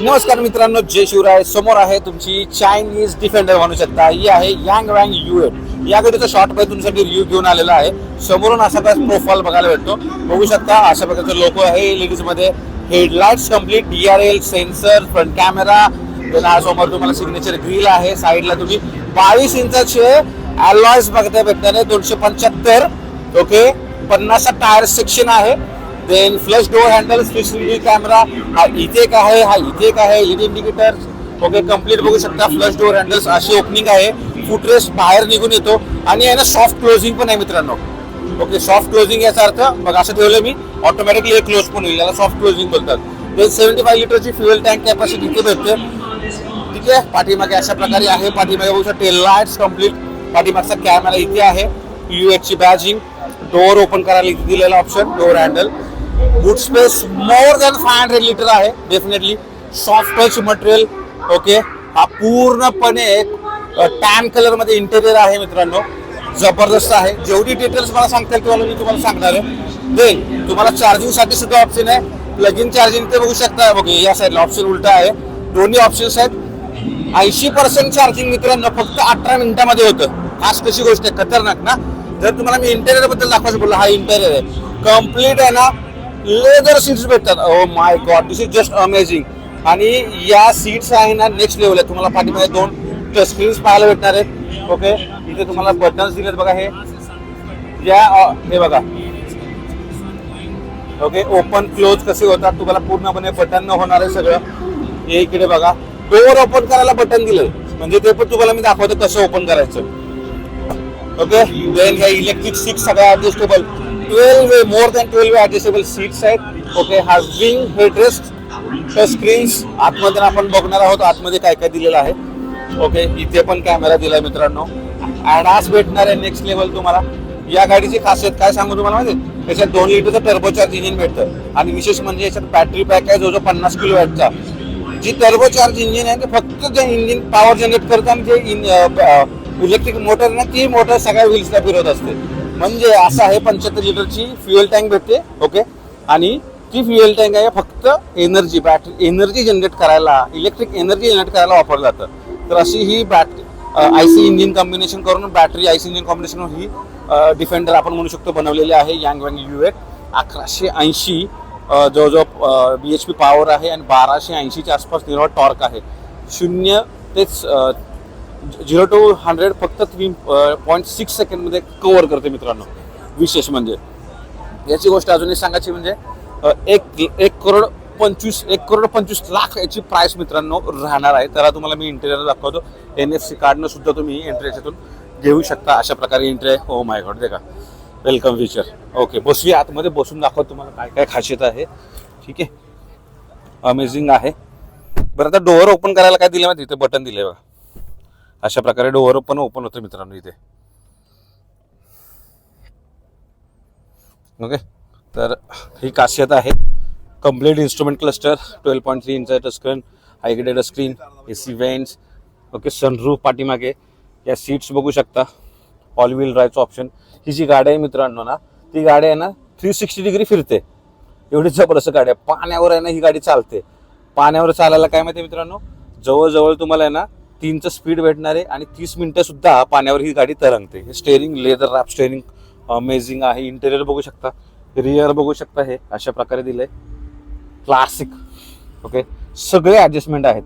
नमस्कार मित्रांनो जय शिवराय. समोर आहे तुमची चायनीज डिफेंडर म्हणू शकता. ही आहे यांग वँग यू या गाडीचा शॉर्ट पाहिजे तुमच्यासाठी रिव्ह्यू घेऊन आलेला आहे. समोरून असा काय प्रोफाईल बघायला भेटतो. बघू शकता अशा प्रकारचं लोक आहे. लेडीजमध्ये headlights complete D R L sensor front camera हा समोर तुम्हाला सिग्नेचर ग्रिल आहे. साईडला तुम्ही बावीस इंचाचे अलॉयस बघता भेटणार आहे. दोनशे पंच्याहत्तर. ओके पन्नासचा टायर सेक्शन आहे. Then flush door handle specially camera हा इथे एक आहे हा इथे एक आहे इथे इंडिकेटर ओके कंप्लीट बघू शकता फ्लश डोअर हँडल्स अशी ओपनिंग आहे. फुटरेस्ट बाहेर निघून येतो. आणि आहे ना सॉफ्ट क्लोजिंग पण आहे मित्रांनो. ओके सॉफ्ट क्लोजिंग याचा अर्थ मग असं ठेवलं मी ऑटोमॅटिकली हे क्लोज पण होईल. याला सॉफ्ट क्लोजिंग बोलतात. देन सेव्हन्टी फाय लिटरची फ्युएल टँक कॅपॅसिटी इथे भेटते. ठीक आहे? पाठीमागे अशा प्रकारे आहे. पाठीमागे बघू शकता लाईट्स कंप्लीट पाठीमागचा कॅमेरा इथे आहे. यू एचची बॅजिंग डोअर ओपन करायला इथे दिलेला option door handle boot space more than five hundred litre आहे definitely soft touch material okay हा पूर्णपणे एक टॅन कलरमध्ये इंटेरियर आहे मित्रांनो. जबरदस्त आहे. जेवढी डिटेल्स मला सांगता येईल तेवढं मी तुम्हाला सांगणार आहे. देन तुम्हाला चार्जिंगसाठी सुद्धा ऑप्शन आहे. प्लग इन चार्जिंग ते बघू शकता. बघू या साईडला ऑप्शन उलटा आहे. दोन्ही ऑप्शन्स आहेत. ऐंशी पर्सेंट चार्जिंग मित्रांनो फक्त अठरा मिनिटामध्ये होतं. खास कशी गोष्ट आहे खतरनाक ना? जर तुम्हाला मी इंटेरियरबद्दल दाखवायचं बोललो हा इंटेरियर आहे. कंप्लीट आहे ना? लेदर सीट्स भेटतात. ओ my God this is just amazing आणि या सीट्स आहे ना नेक्स्ट लेवल आहे तुम्हाला पाठीमध्ये दोन टच स्क्रीन्स पाहायला भेटणार आहेत. ओके इथे तुम्हाला बटन्स दिलेत बघा हे. या हे बघा. ओके ओपन क्लोज कसे होतात तुम्हाला पूर्णपणे बटन न होणार आहे सगळं. हे इकडे बघा. डोअर ओपन करायला बटन दिलं म्हणजे ते पण तुम्हाला मी दाखवतो कसं ओपन करायचं. ओके देन ह्या इलेक्ट्रिक सीट सगळ्या adjustable twelve more than twelve adjustable seats आहेत ओके हा विंग हेडरेस्ट टच स्क्रीन्स आतमध्ये आपण बघणार आहोत आतमध्ये काय काय दिलेलं आहे. ओके इथे पण कॅमेरा दिलाय मित्रांनो. ॲडास भेटणार आहे नेक्स्ट लेवल तुम्हाला. या गाडीची खासियत काय सांगू तुम्हाला माहिती याच्यात दोन लिटरचं टर्बोचार्ज इंजिन भेटतं. आणि विशेष म्हणजे याच्यात बॅटरी पॅक आहे जो जो पन्नास किलो वॅटचा जी टर्बोचार्ज इंजिन आहे ते फक्त जे इंजिन पॉवर जनरेट करतं आणि जे इलेक्ट्रिक मोटर ना ती मोटर सगळ्या व्हील्सला फिरवत असते. म्हणजे असं आहे पंच्याहत्तर लिटरची फ्युएल टँक भेटते ओके आणि ती फ्युएल टँक आहे फक्त एनर्जी बॅटरी एनर्जी जनरेट करायला इलेक्ट्रिक एनर्जी जनरेट करायला वापरलं जातं. तर अशी ही battery I C engine combination करून battery I C engine combination he Defender आपण म्हणू शकतो बनवलेली आहे यांग वँग यू एट अकराशे ऐंशी जवळजवळ बी एच पी पॉवर आहे आणि बाराशे ऐंशीच्या आसपास निर्वाळ टॉर्क आहे. शून्य तेच झिरो टू हंड्रेड फक्त थ्री पॉईंट सिक्स सेकंडमध्ये कव्हर करते मित्रांनो. विशेष म्हणजे. याची गोष्ट अजूनही सांगायची म्हणजे एक एक करोड पंचवीस एक करोड पंचवीस लाख याची प्राइस मित्रांनो राहणार आहे. त्याला तुम्हाला मी इंटेरियर दाखवतो. एन एफ सी कार्डनं सुद्धा तुम्ही एंट्री याच्यातून घेऊ शकता. अशा प्रकारे एंट्री आहे. हो माय गॉड का वेलकम फीचर ओके बसूया. आतमध्ये बसून दाखवतो तुम्हाला काय काय खासियत आहे. ठीक आहे. अमेझिंग आहे. बरं आता डोअर ओपन करायला काय दिलं माहिती? इथे बटन दिले बघा. अशा प्रकारे डोअर पण ओपन होतं मित्रांनो इथे. ओके तर ही खासियत आहे. Complete instrument cluster twelve point three inch touchscreen high graded screen A C vents okay sunroof पाठीमागे. या सीट्स बघू शकता. ऑल व्हील ड्रायचं ऑप्शन ही जी गाडी आहे मित्रांनो ना ती गाडी आहे ना थ्री सिक्स्टी डिग्री फिरते. एवढी जबरदस्त गाडी आहे. पाण्यावर आहे ना ही गाडी चालते. पाण्यावर चालायला काय माहिती मित्रांनो? जवळजवळ तुम्हाला आहे ना तीनचं स्पीड भेटणार आहे आणि तीस मिनटंसुद्धा पाण्यावर ही गाडी तरंगते. Steering leather wrap steering amazing आहे. इंटेरियर बघू शकता. रिअर बघू शकता हे. अशा प्रकारे दिलं आहे क्लासिक ओके सगळे ॲडजस्टमेंट आहेत.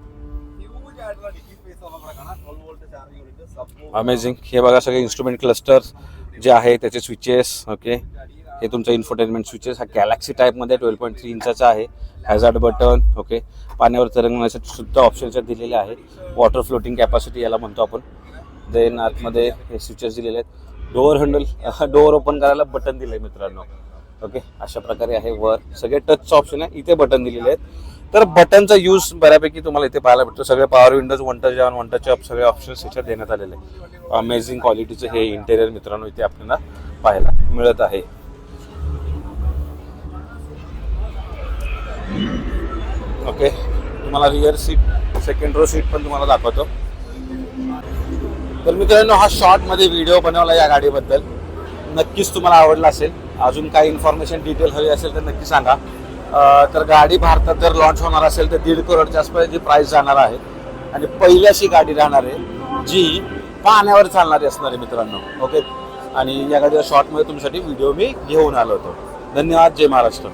अमेझिंग हे बघा सगळे इन्स्ट्रुमेंट क्लस्टर्स जे आहे त्याचे स्विचेस ओके हे तुमचं इन्फोटेनमेंट स्विचेस हा गॅलॅक्सी टाईपमध्ये ट्वेल्व पॉईंट थ्री इंचाचा आहे. हॅझार्ड बटन ओके पाण्यावर तरंगण्यासाठी सुद्धा ऑप्शन्स दिलेले आहे. वॉटर फ्लोटिंग कॅपॅसिटी याला म्हणतो आपण. देन आतमध्ये हे स्विचेस दिलेले आहेत. डोअर हँडल डोअर ओपन करायला बटन दिलं आहे मित्रांनो. ओके अशा प्रकारे आहे वर. सगळे टचचं ऑप्शन आहे. इथे बटन दिलेले आहेत. तर बटनचा यूज बऱ्यापैकी तुम्हाला इथे पाहायला भेटतो. सगळे power windows one touch on one touch सगळे ऑप्शन्स याच्यात देण्यात आलेले आहे अमेझिंग क्वालिटीचं हे इंटेरियर मित्रांनो इथे आपल्याला पाहायला मिळत आहे. ओके. तुम्हाला rear seat second row seat पण तुम्हाला दाखवतो. तर मित्रांनो हा शॉर्टमध्ये व्हिडिओ बनवला या गाडीबद्दल. नक्कीच तुम्हाला आवडला असेल. अजून काही इन्फॉर्मेशन डिटेल हवी असेल तर नक्की सांगा. तर गाडी भारतात जर लॉन्च होणार असेल तर दीड करोडच्या आसपास प्राईस जाणार आहे. आणि पहिली अशी गाडी राहणार आहे जी पाण्यावर चालणारी असणार आहे मित्रांनो. ओके? आणि या गाडीच्या शॉर्टमध्ये तुमच्यासाठी व्हिडिओ मी घेऊन आलो होतो. धन्यवाद. जय महाराष्ट्र.